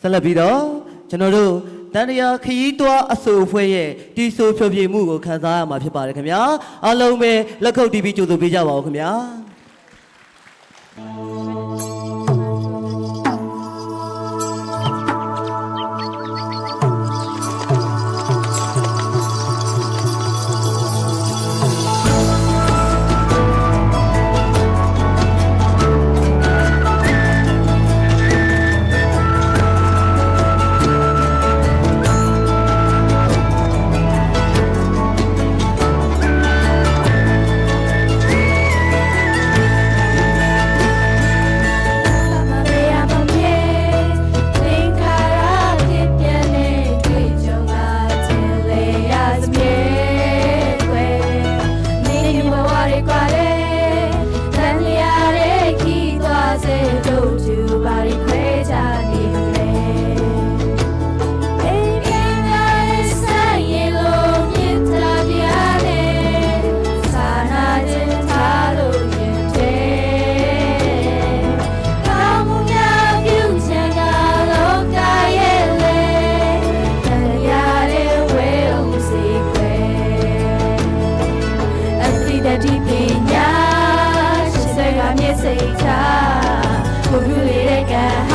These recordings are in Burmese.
ဆက်လက်ပြီးတော့ကျွန်တော်တို့တန်တရာခရီးတွားအဆိုအဖွဲ့ရဲ့တီဆိုဖြောပြမှုကိုခန်းစားရမှာဖြစ်ပါတယ်ခင်ဗျာအားလုံးပဲလက်ခုပ်တီးပြီးကြိုဆိုပေးကြပါဦးခင်ဗျာ ချကိုပြူလေးတဲ့ကံ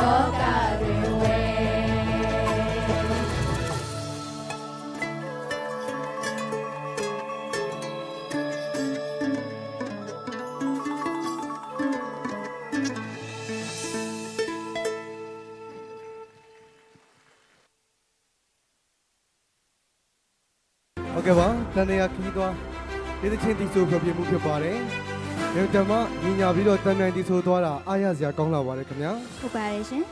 လောကတွေဝဲဟုတ်ကဲ့ပါတန်တရာခီးသွားဒီသချင်းတီဆိုပြပြမှုဖြစ်ပါတယ်။ ဒီတမညီညာပြီးတော့တန်တန်တီဆိုသွားတာအားရစရာကောင်းလာပါတယ်ခင်ဗျာ။ဟုတ်ပါတယ်ရှင်